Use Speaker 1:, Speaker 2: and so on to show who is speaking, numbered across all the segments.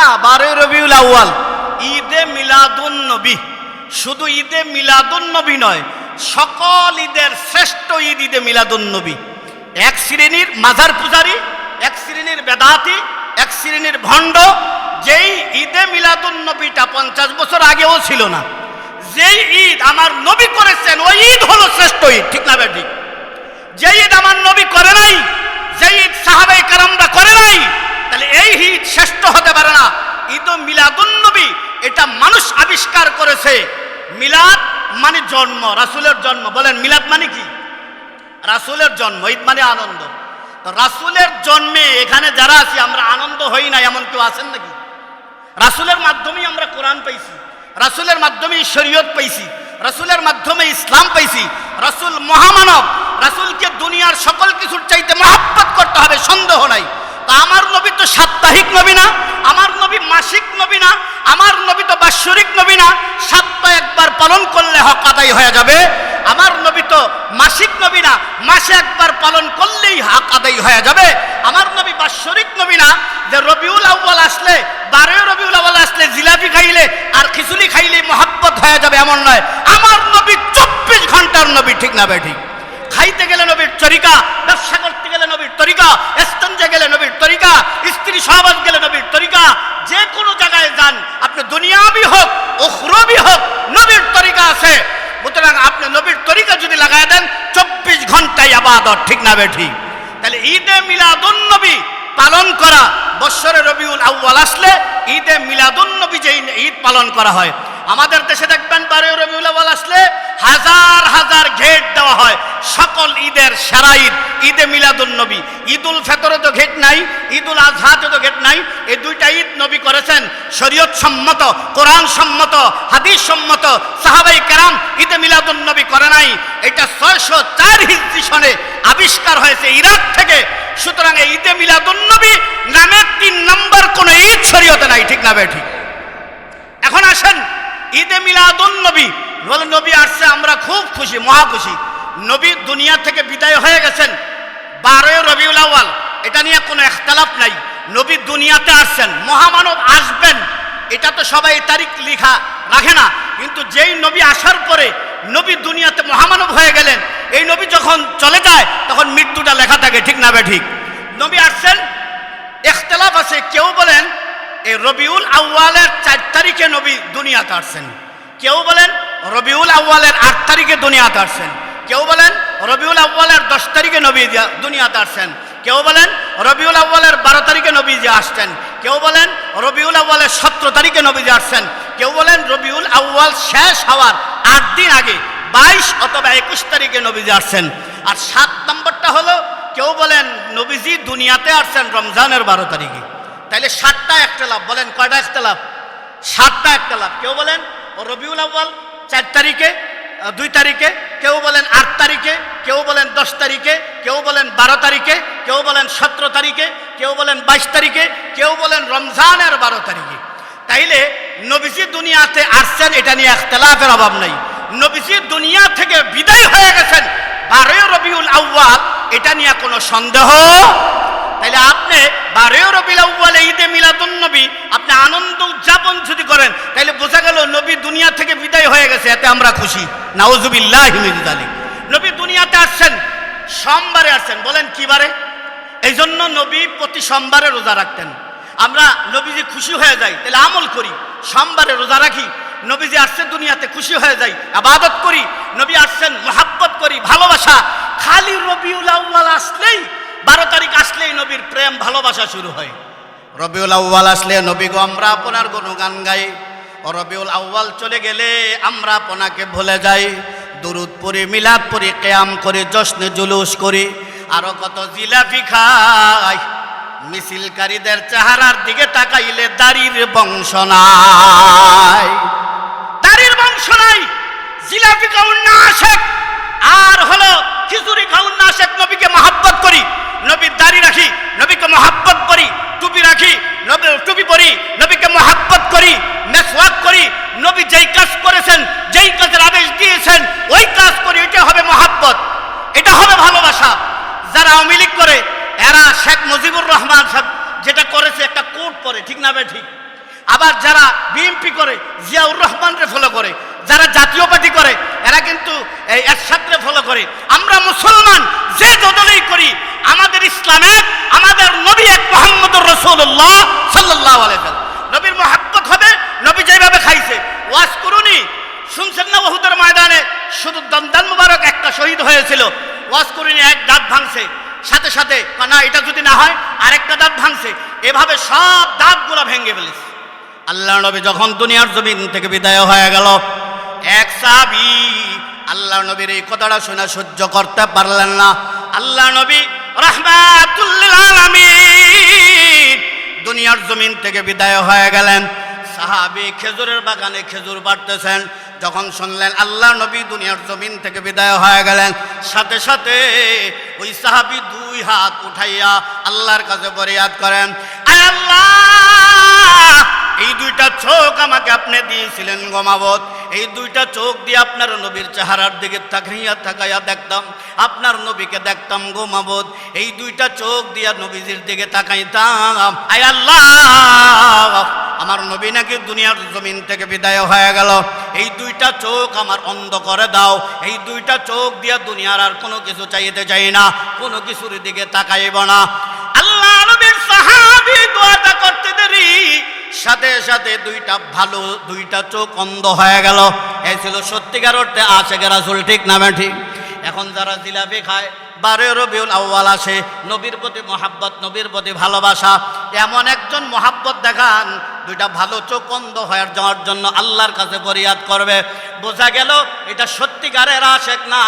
Speaker 1: না বারোই রবিউল আউয়াল, ঈদে মিলাদুন নবী। শুধু ঈদে মিলাদুন নবী নয়, সকল ঈদের শ্রেষ্ঠ ঈদ ঈদে মিলাদুন নবী। এক শ্রেণির মাজার পূজারী, এক শ্রেণির বেদাতি, এক শ্রেণির ভণ্ড, যেই ঈদে মিলাদুন নবীটা পঞ্চাশ বছর আগেও ছিল না। যেই ঈদ আমার নবী করেছেন, ওই ঈদ হলো শ্রেষ্ঠ ঈদ, ঠিক না ঠিক যে ঈদ আমার নবী করে নাই যে ঈদ সাহাবাই কারামরা করে নাই তাহলে এই ঈদ শ্রেষ্ঠ হতে পারে না ঈদ মিলাদুন নবী এটা মানুষ আবিষ্কার করেছে। মিলাদ মানে জন্ম, রাসূলের জন্ম। বলেন, মিলাদ মানে কি? রাসুলের জন্ম, ঈদ মানে আনন্দ। রাসুলের জন্মে এখানে যারা আছি, আমরা আনন্দ হই না এমন কেউ আছেন নাকি? রাসূলের মাধ্যমেই আমরা কোরআন পাইছি। রাসুলের মাধ্যমেই শরীয়ত পাইছি। রাসুলের মাধ্যমে ইসলাম পাইছি। রাসূল মহামানব, রাসূলকে দুনিয়ার সকল কিছুর চাইতে মহাব্বত করতে হবে, সন্দেহ নাই। আমার নবী তো সাপ্তাহিক নবী না, আমার নবী মাসিক নবী না, আমার নবী তো বাৎসরিক নবী না, সপ্তাহ একবার পালন করলে হক আদায় হয়ে যাবে। আমার নবী তো মাসিক নবী না, মাসে একবার পালন করলেই হক আদায় হয়ে যাবে। আমার নবী বাৎসরিক নবী না, যে রবিউল আউ্বাল আসলে, বারোই রবিউল আউ্বাল আসলে জিলাপি খাইলে আর খিচুড়ি খাইলে মহাব্বত হয়ে যাবে এমন নয়। আমার নবী চব্বিশ ঘণ্টার নবী ঠিক না ভাই ঠিক। খাইতে গেলে নবীর চরিকা, ব্যবসা করতে তরিকা এস্তঞ্জে গেলে নবীর তরিকা, স্ত্রী সহবাস গেলে নবীর তরিকা যে কোনো জায়গায় যান, আপনি দুনিয়াবি হোক, উখরবি হোক, নবীর তরিকা আছে। সুতরাং আপনি নবীর তরিকা যদি লাগাই দেন, চব্বিশ ঘন্টায় আবাদত, ঠিক না বেঠি? তাহলে ঈদে মিলাদুন নবী পালন করা, বৎসরে রবিউল আউ্বাল আসলে ঈদে মিলাদুন নবী যে ঈদ পালন করা হয়। আমাদের দেশে দেখবেন বারোই রবিউল আউ্বাল আসলে হাজার হাজার ঘেট দেওয়া হয়। সকল ঈদের সেরা ঈদ, ঈদে মিলাদুন নবী। ঈদুল ফেতরে তো ঘেট নাই, ঈদুল আজহাতে তো ঘেট নাই। এই দুইটা ঈদ নবী করেছেন। শরীয়ত সম্মত, কোরআন সম্মত, হাদিস সম্মত, সাহাবাই কেরাম ঈদে মিলাদুন নবী করে নাই। এটা ছয়শো চার হিজরি সনে আবিষ্কার হয়েছে ইরাক থেকে। সুতরাং এই ঈদে মিলাদুন নবী নামের তিন নম্বর কোনো ঈদ শরীয়তে নাই, ঠিক না ঠিক? এখন আসেন, ঈদে মিলাদুন নবী। নবী আসছে, আমরা খুব খুশি, মহা খুশি। নবী দুনিয়া থেকে বিদায় হয়ে গেছেন। বারোই রবিউল আউয়াল। এটা নিয়ে কোনো একতলাপ নাই। নবী দুনিয়াতে আসছেন, মহামানব আসবেন। এটা তো সবাই তারিখ লেখা রাখে না। কিন্তু যেই নবী আসার পরে নবী দুনিয়াতে মহামানব হয়ে গেলেন, এই নবী যখন চলে যায়, তখন মৃত্যুটা লেখা থাকে, ঠিক না বে ঠিক? নবী আসছেন, এখতলাফ আছে, কেউ বলেন, এই রবিউল আউ্বালের চার তারিখে নবী দুনিয়াতে আসছেন। কেউ বলেন, রবিউল আউ্বালের আট তারিখে দুনিয়াতে আসছেন। কেউ বলেন, রবিউল আউ্বালের দশ তারিখে নবী দুনিয়াতে আসছেন। কেউ বলেন, রবিউল আউ্বালের বারো তারিখে নবী যে আসছেন। কেউ বলেন, রবিউল আউ্বালের সতেরো তারিখে নবী যে আসছেন। কেউ বলেন, রবিউল আউ্বাল শেষ হওয়ার আট দিন আগে বাইশ অথবা একুশ তারিখে নবীজি আসছেন। আর সাত নম্বরটা হলো, কেউ বলেন, নবীজি দুনিয়াতে আসছেন রমজানের বারো তারিখে। তাইলে সাতটা একটা লাভ, বলেন কয়টা একটা লাভ? সাতটা একটা লাভ। কেউ বলেন, রবিউল আউ্বাল চার তারিখে দুই তারিখে, কেউ বলেন আট তারিখে, কেউ বলেন দশ তারিখে, কেউ বলেন বারো তারিখে, কেউ বলেন সতেরো তারিখে, কেউ বলেন বাইশ তারিখে, কেউ বলেন রমজানের বারো তারিখে। তাইলে নবীজি দুনিয়াতে আসছেন, এটা নিয়ে একতলাফের অভাব নাই। নবীজি দুনিয়া থেকে বিদায় হয়ে গেছেন, বারোই রবিউল আউ্বাল এটা নিয়ে কোনো সন্দেহ তাইলে আপনি বারোই রবিউল আউ্বাল ঈদে মিলাদুন নবী, আপনি আনন্দ উদযাপন যদি করেন, তাইলে বোঝা গেল নবী দুনিয়া থেকে বিদায় হয়ে গেছে, এতে আমরা খুশি। নাওজুবিল্লাহ হিমিদ আলী নবী দুনিয়াতে আসছেন, সোমবারে আসছেন, বলেন কি বারে? এই জন্য নবী প্রতি সোমবারে রোজা রাখতেন। আমরা নবীজি খুশি হয়ে যাই তাহলে আমল করি। সোমবারে রোজা রাখি নবীজি আসছে দুনিয়াতে খুশি হয়ে যাই, আবাদত করি, নবী আসছেন, মোহাব্বত করি, ভালোবাসা। খালি রবিউল আউ্বাল আসলেই বারো তারিখ নবীর প্রেম, ভালোবাসা শুরু হয়। রবিউল আউ্বাল আসলে, নবী গো, আমরা আপনার গুণগান গাই। রবিউল আউ্বাল চলে গেলে আমরা আপনাকে ভুলে যাই। দুরুদ পরি মিলাদ পরি কেয়াম করি, জশ্নে জুলুস করি। আরও কত জিলাপি খাই। মিছিলকারীদের চেহারার দিকে তাকাইলে দাড়ির বংশ নাই। দাড়ির বংশ নাই, জিলাপি খাউন না আসে। আর হলো খিচুড়ি খাউন না আসে নবীকে মহাব্বত করি নবীর দাড়ি রাখি নবীকে মহাব্বত করি টুপি রাখি নবী টুপি পরি নবীকে মহাব্বত করি মেসওয়াক করি নবী যেই কাজ করেছেন যেই কাজের আদেশ দিয়েছেন ওই কাজ করি এটা হবে মহাব্বত এটা হবে ভালোবাসা যারা আওয়ামী লীগ করে এরা শেখ মুজিবুর রহমান সাহেব যেটা করেছে একটা কোট পরে ঠিক না ঠিক। আবার যারা বিএনপি করে, জিয়াউর রহমানরে ফলো করে, যারা জাতীয় পার্টি করে, এরা কিন্তু এই এরশাদরে ফলো করে। আমরা মুসলমান, যে দলেই করি, আমাদের ইসলামের, আমাদের নবী এক মোহাম্মদুর রসুল্লাহ সাল্লাহ নবীর মহাব্বত হবে, নবী যেভাবে খাইছে, ওয়াজ করুনি। শুনছেন না বহুদের ময়দানে? শুধু দন্দান মুবারক একটা শহীদ হয়েছিল। ওয়াজ করুনি, এক দাঁত ভাঙছে। সাথে সাথে না, এটা যদি না হয়, আরেকটা দাঁত ভাঙছে। এভাবে সব দাঁতগুলো ভেঙে ফেলেছে। আল্লাহ নবী যখন দুনিয়ার জমিন থেকে বিদায় হয়ে গেল, এক সাবি আল্লাহ নবীর এই কথাটা শুনে সহ্য করতে পারলেন না। আল্লাহ নবী রহমাতুল্লিল আলামিন দুনিয়ার জমিন থেকে বিদায় হয়ে গেলেন। সাহাবি খেজুরের বাগানে খেজুর বাড়তেছেন। যখন শুনলেন আল্লাহ নবী দুনিয়ার জমিন থেকে বিদায় হয়ে গেলেন, সাথে সাথে ওই সাহাবি দুই হাত উঠাইয়া আল্লাহর কাছে বরিয়াদ করেন আল্লাহ, এই দুইটা চোখ আমাকে আপনি দিয়েছিলেন গমাবত এই দুইটা চোখ দিয়ে আপনার নবীর চেহারার দিকে তাকাইয়া তাকাইয়া দেখতাম, আপনার নবীকে দেখতাম গোমাবত এই দুইটা চোখ দিয়া নবীজির দিকে তাকাইতাম, আয় আল্লাহ আমার নবী নাকি দুনিয়ার জমিন থেকে বিদায় হয়ে গেল। এই দুইটা চোখ আমার অন্ধ করে দাও। এই দুইটা চোখ দিয়া দুনিয়ার আর কোনো কিছু চাইতে চাই না, কোনো কিছুর দিকে তাকাইব না। আল্লাহ নবীর সাহাবি দোয়াটা করতে দেরি। সাথে সাথে দুইটা ভালো, দুইটা চোখ অন্ধ হয়ে গেল। এই ছিল সত্যিকার অর্থে আশেখ রাসুল, ঠিক নামে ঠিক। এখন যারা জিলাপি খায় বারে রবিউল আউ্বাল আসে, নবীর প্রতি মহাব্বত, নবীর প্রতি ভালোবাসা। এমন একজন মহাব্বত দেখান, দুইটা ভালো চোখ অন্ধ হয়ে যাওয়ার জন্য আল্লাহর কাছে ফরিয়াদ করবে। বোঝা গেল, এটা সত্যিকারের আশেক না।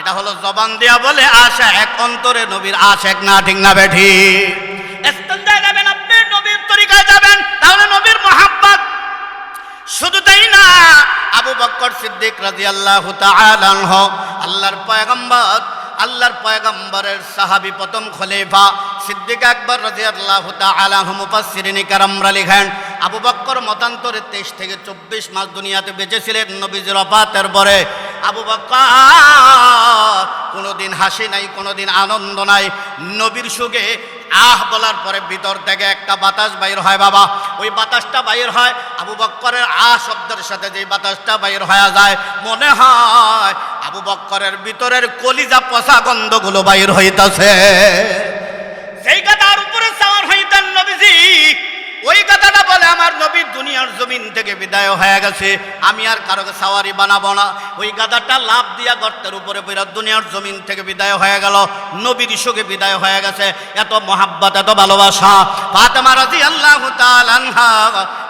Speaker 1: এটা হলো জবান দেয়া বলে আশা এক অন্তরে নবীর আশেক না, ঠিক না বেঠি? যাবেন আপনি, নবীর তরিকায় যাবেন, তাহলে নবীর মহাব্বত শুধু তাই না। আবু বক্কর সিদ্দিক রাজি আল্লাহ আল্লাহর পয়গম্বর আল্লাহর পয়গম্বরের সাহাবি প্রথম খলিফা সিদ্দিক আকবর রাজিয়াল্লাহ আলাহ মুফাসসিরিনী কারামরা লিখেন, আবু বক্কর মতান্তরে তেইশ থেকে চব্বিশ মাস দুনিয়াতে বেঁচেছিলেন নবীজির অপাতের পরে। আবু বক্কর কোনোদিন হাসি নাই, কোনোদিন আনন্দ নাই। নবীর সুখে আহ বলার পরে ভিতর থেকে একটা বাতাস বাইর হয় বাবা। ওই বাতাসটা বাইর হয় আবু বক্করের আহ শব্দের সাথে যে বাতাসটা বাইর হয়ে যায়, মনে হয় আবু বক্করের ভিতরের কলিজা পচা গন্ধগুলো বাইর হইতেছে। সেই কথা উপরে সাওয়ার হইতেন নবীজি ওই কথাটা বলে আমার নবী দুনিয়ার জমিন থেকে বিদায় হয়ে গেছে। আমি আর কারও সাওয়ারি বানাবো না। ওই গাদাটা লাভ দিয়া গর্তের উপরে পড়া দুনিয়ার জমিন থেকে বিদায় হয়ে গেল। নবীর ইস্যুকে বিদায় হয়ে গেছে। এত মহাব্বত, এত ভালোবাসা। ফাতেমা রাজি আল্লাহ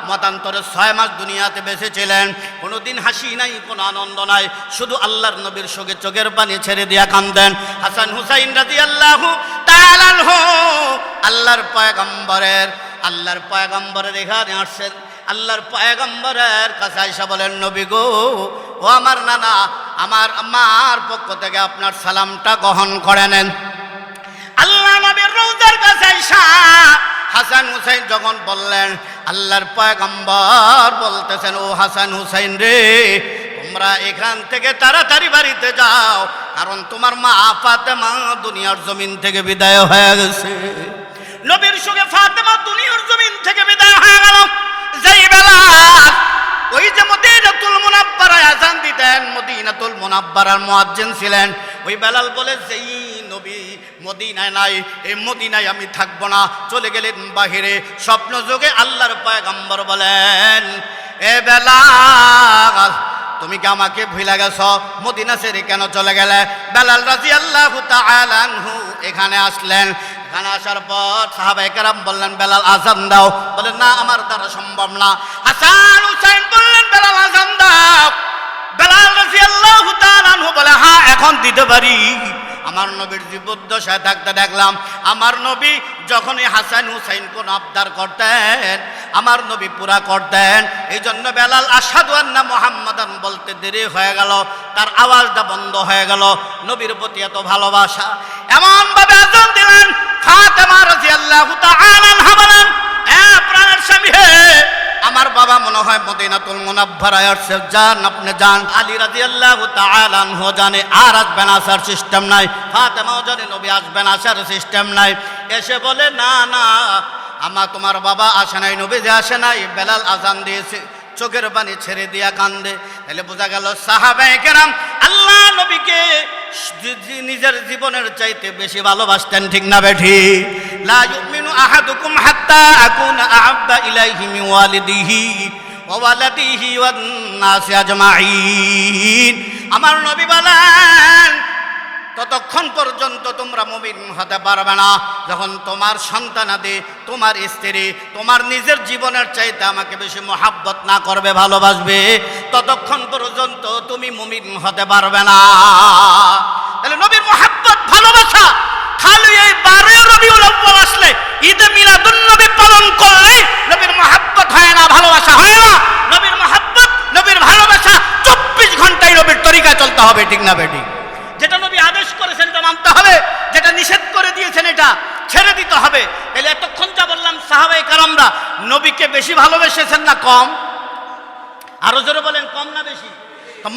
Speaker 1: মতান্তরে ছয় মাস দুনিয়াতে বেঁচে ছিলেন কোনোদিন হাসি নাই, কোনো আনন্দ নাই। শুধু আল্লাহর নবীর সঙ্গে চোখের পানি ছেড়ে দিয়া কান্দেন। হাসান হুসাইন রাজি আল্লাহ আল্লাহর পয়গম্বরের আল্লাহর পয়গম্বরের এখানে আসছেন। আল্লাহর পয়গম্বরের কাছে আইসা বলেন, নবী গো, ও আমার নানা, আমার মার পক্ষ থেকে আপনার সালামটা গ্রহণ করে নেন। আল্লাহ নবীর রৌদার কাছে আইসা হাসান হুসাইন যখন বললেন, আল্লাহর পয়গম্বর বলতেছেন, ও হাসান হুসাইন রে, তোমরা এখান থেকে তাড়াতাড়ি বাড়িতে যাও, কারণ তোমার মা আপাতে ফাতেমা দুনিয়ার জমিন থেকে বিদায় হয়ে গেছে। নবীর সঙ্গে ফাতেমা দুনিয়ার জমিন থেকে বিদায় হয়ে গেল। যেই বেলা ওই যে মদিনাতুল মুনাব্বারায় আজান দিতেন, মদিনাতুল মুনাব্বারার মুয়াজ্জিন ছিলেন। ওই বেলাল বলে, যেই নবী মদিনায় নাই, এই মদিনায় আমি থাকব না। চলে গেলেন বাহিরে। স্বপ্ন যোগে আল্লাহর পয়গম্বর বলেন, এ বেলাল, তুমি কি আমাকে ভুলে গেছ? মদিনা সেরে কেন চলে গেলে? বেলাল রাজি আল্লাহ এখানে আসলেন। এখানে আসার পর সাহাবাই কারাম বললেন, বেলাল আজান দাও। বলেন না, আমার দ্বারা সম্ভব না। হাসান হুসাইন বললেন, বেলাল আজান দাও। বেলাল রাজি আল্লাহ বলে হ্যাঁ এখন দিতে পারি। আমার নবীর জীবদ্দশায় থাকতে দেখলাম, আমার নবী যখনই হাসান হুসাইন কোন আবদার করতেন, আমার নবী পুরা করতেন এই জন্য বেলাল আসাদু আন্না মোহাম্মদান বলতে দেরি হয়ে গেল, তার আওয়াজটা বন্ধ হয়ে গেল। নবীর প্রতি এত ভালোবাসা। এমন ভাবে আজান দিলেন ফাতেমা রাদিয়াল্লাহু তাআলা বলেন, এ প্রাণের স্বামী হে, আমার বাবা মনে হয় মদিনাতুল মুনাব্বারায় আসছে। যান আপনি যান। আলী রাদিয়াল্লাহু তাআলা আনহু জানে, আর আসবেন আসার সিস্টেম নাই। ফাতেমাও জানে, নবী আসবেন আসার সিস্টেম নাই। এসে বলে, না না, আমা তোমার বাবা আসে নাই নবী যে আসে নাই। বেলাল আজান দিয়েছে, চোখের পানি ছেড়ে দিয়া কান্দে। তাহলে বোঝা গেল সাহাবায়ে কেরাম আল্লাহ নবীকে নিজের জীবনের চাইতে বেশি ভালোবাসতেন, ঠিক না বেঠি? লা ইউমিনু আহাদুকুম হাত্তা আকুন আহাব্বা ইলাইহি মিন ওয়ালিদিহি ওয়া ওয়ালাদিহি ওয়ান নাসি আজমাইন। আমার নবী বলেন ততক্ষণ পর্যন্ত তোমরা মুমিন হতে পারবে না। যখন তোমার সন্তানাদি তোমার স্ত্রী, তোমার নিজের জীবনের চাইতে আমাকে বেশি মহাব্বত না করবে, ভালোবাসবে, ততক্ষণ পর্যন্ত তুমি মুমিন হতে পারবে না। তাহলে নবীর মহাব্বত, ভালোবাসা, খালি এই বারোই রবিউল আসলে ঈদে মিলাদুন নবী পালন করলে নবীর মহাব্বত হয় না, ভালোবাসা হয় না। নবীর মহাব্বত, নবীর ভালোবাসা চব্বিশ ঘন্টায় নবীর তরিকা চলতে হবে, ঠিক না বেটি আদেশ করেছেন এটা মানতে হবে, যেটা নিষেধ করে দিয়েছেন এটা ছেড়ে দিতে হবে। তাহলে এতক্ষণ যা বললাম সাহাবাই কারামরা, নবীকে বেশি ভালোবেসেছেন না কম? আরও জোরে বলেন, কম না বেশি?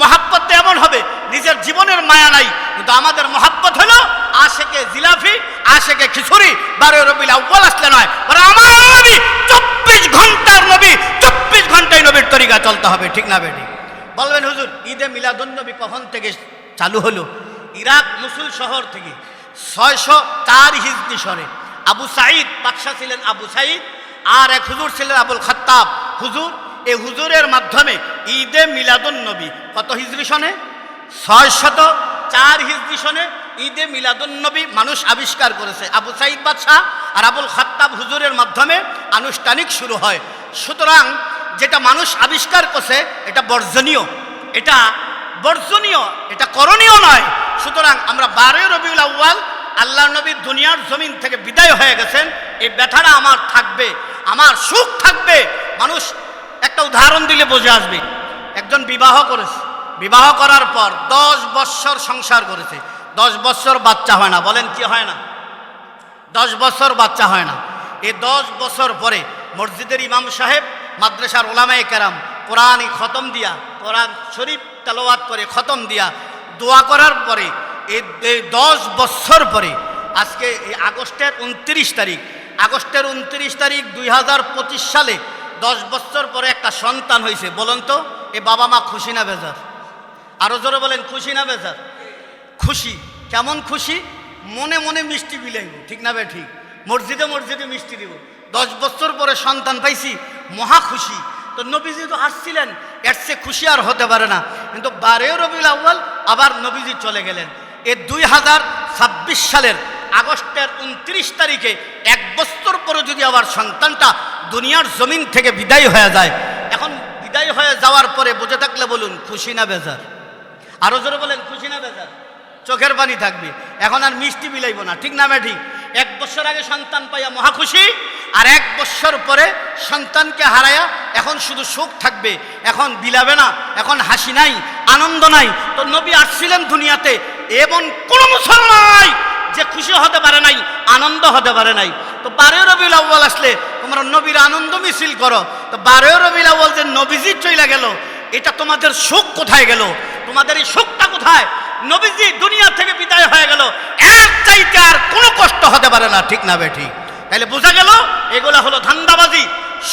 Speaker 1: মহাব্বত তো এমন হবে, নিজের জীবনের মায়া নাই, কিন্তু আমাদের মহাব্বত হলো আশেকে জিলাফি, আশেকে খিচুড়ি বারো রবিল আউ্বাল আসলে নয় বলে আমার নবী চব্বিশ ঘণ্টার নবী, চব্বিশ ঘন্টায় নবীর তরিকা চলতে হবে, ঠিক না বেটি? বলবেন হুজুর, ঈদে মিলাদুন নবী কখন থেকে চালু হলো? ইরাক মুসুল শহর থেকে ছয়শো চার হিজনি সরে আবু সাঈদ বাদশাহ ছিলেন আবু সাঈদ, আর এক হুজুর ছিলেন আবুল খাত্তাব। হুজুর এই হুজুরের মাধ্যমে ঈদে মিলাদুন নবী। কত হিজরি সনে? ছয় শত চার হিজরি সনে ঈদে মিলাদুন নবী মানুষ আবিষ্কার করেছে। আবু সাঈদ বাদশাহ আর আবুল খাত্তাব হুজুরের মাধ্যমে আনুষ্ঠানিক শুরু হয়। সুতরাং যেটা মানুষ আবিষ্কার করছে, এটা বর্জনীয়। এটা বর্জনীয়, এটা করণীয় নয়। সুতরাং আমরা বারোই রবিউল আউ্বাল আল্লাহ নবী দুনিয়ার জমিন থেকে বিদায় হয়ে গেছেন। এই ব্যথাটা আমার থাকবে, আমার সুখ থাকবে। মানুষ একটা উদাহরণ দিলে বোঝে আসবে। একজন বিবাহ করেছে, বিবাহ করার পর দশ বৎসর সংসার করেছে। দশ বৎসর বাচ্চা হয় না, বলেন কি হয় না? দশ বছর বাচ্চা হয় না। এই দশ বছর পরে মসজিদের ইমাম সাহেব, মাদ্রাসার ওলামায় কেরাম, কোরআনই খতম দিয়া, কোরআন শরীফ তেলাওয়াত করে খতম দিয়া দোয়া করার পরে, এই দশ বছর পরে, আজকে এই আগস্টের উনত্রিশ তারিখ, আগস্টের উনত্রিশ তারিখ দুই হাজার পঁচিশ সালে দশ বছর পরে একটা সন্তান হয়েছে, বলুন তো, এ বাবা মা খুশি না বেজার? আরও জোরে বলেন, খুশি না বেজার? খুশি। কেমন খুশি? মনে মনে মিষ্টি বিলাইব, ঠিক না বে ঠিক? মসজিদে মসজিদে মিষ্টি দিব। দশ বছর পরে সন্তান পাইছি, মহা খুশি। তো নবীজি তো আসছিলেন, এর চেয়ে খুশি আর হতে পারে না। কিন্তু বারে রবিউল আউ্বাল আবার নবীজি চলে গেলেন। এ দুই হাজার ছাব্বিশ সালের আগস্টের উনত্রিশ তারিখে এক বছর পরে যদি আবার সন্তানটা দুনিয়ার জমিন থেকে বিদায় হয়ে যায়, এখন বিদায় হয়ে যাওয়ার পরে বুঝে থাকলে বলুন, খুশি না বেজার? আরও জোরে বলেন, খুশি না বেজার? চোখের পানি থাকবে। এখন আর মিষ্টি বিলাইব না, ঠিক না ঠিক এক বছর আগে সন্তান পাইয়া মহা খুশি আর এক বছর পরে সন্তানকে হারায়া এখন শুধু সুখ থাকবে, এখন বিলাবে না, এখন হাসি নাই, আনন্দ নাই। তো নবী আসছিলেন দুনিয়াতে এবং কোনো মুসলমান নাই যে খুশি হতে পারে নাই, আনন্দ হতে পারে নাই। তো বারো রবিউল আউ্বাল আসলে তোমরা নবীর আনন্দ মিছিল করো। তো বারো রবিউল আউ্বাল যে নবীজি চইলা গেল, এটা তোমাদের সুখ কোথায় গেল? তোমাদের এই সুখটা কোথায়? নবীজি দুনিয়া থেকে বিদায় হয়ে গেল এর চাইতে আর কোনো কষ্ট হতে পারে না, ঠিক না বে ঠিক? তাহলে বোঝা গেল এগুলা হলো ধান্দাবাজি।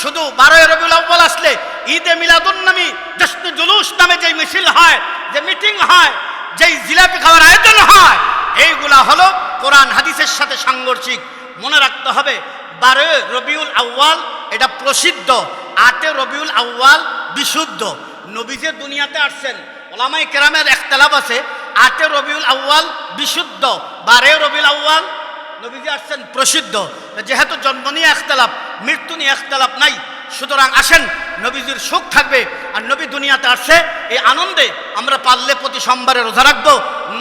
Speaker 1: শুধু বারোই রবিউল আউ্বাল আসলে ঈদে মিলাদুন নামী জশ্ন জুলুস নামে যে মিছিল হয়, যে মিটিং হয়, যেই জিলাপি খাওয়ার আয়োজন হয়, এইগুলা হলো কোরআন, হাদিসের সাথে সাংঘর্ষিক। মনে রাখতে হবে, বারোই রবিউল আউ্বাল এটা প্রসিদ্ধ, আটে রবিউল আউ্বাল বিশুদ্ধ। নবীজে দুনিয়াতে আসছেন ওলামাই কেরামের একতলাপ আছে, আটে রবিউল আউ্বাল বিশুদ্ধ বারে রবিউল আউ্বাল নবীজি আসছেন প্রসিদ্ধ। যেহেতু জন্ম নিয়ে একতলাপ, মৃত্যু নিয়ে একতলাপ নাই, সুতরাং আসেন, নবীজির সুখ থাকবে, আর নবী দুনিয়াতে আসছে, এই আনন্দে আমরা পারলে প্রতি সোমবারে রোজা রাখব।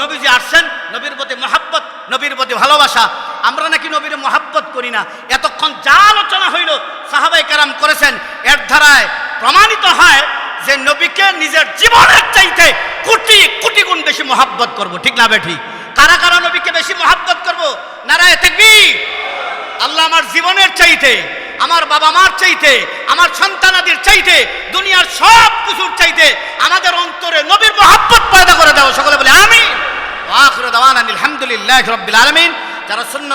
Speaker 1: নবীজি আসছেন, নবীর প্রতি মহাব্বত, নবীর প্রতি ভালোবাসা। আমরা নাকি নবীর মহাব্বত করি না। এতক্ষণ যা আলোচনা হইল সাহাবাই কারাম করেছেন, এর ধারায় প্রমাণিত হয় যে নবীকে নিজের জীবনের চাইতে কোটি কোটি গুণ বেশি মহাব্বত করব। ঠিক না বেঠি কারা কারা নবীকে বেশি মহাব্বত করব? নারায় থাকবি আল্লাহ আমার জীবনের চাইতে, আমার বাবা মার চাইতে, আমার সন্তানাদের চাইতে, দুনিয়ার সব কিছুর চাইতে আমাদের অন্তরে নবীর মহাব্বত পয়দা করে দাও। সকলে বলে আমি আখর দাওয়ান আলহামদুলিল্লাহ রব্বিল আলমিন। যারা সুন্নত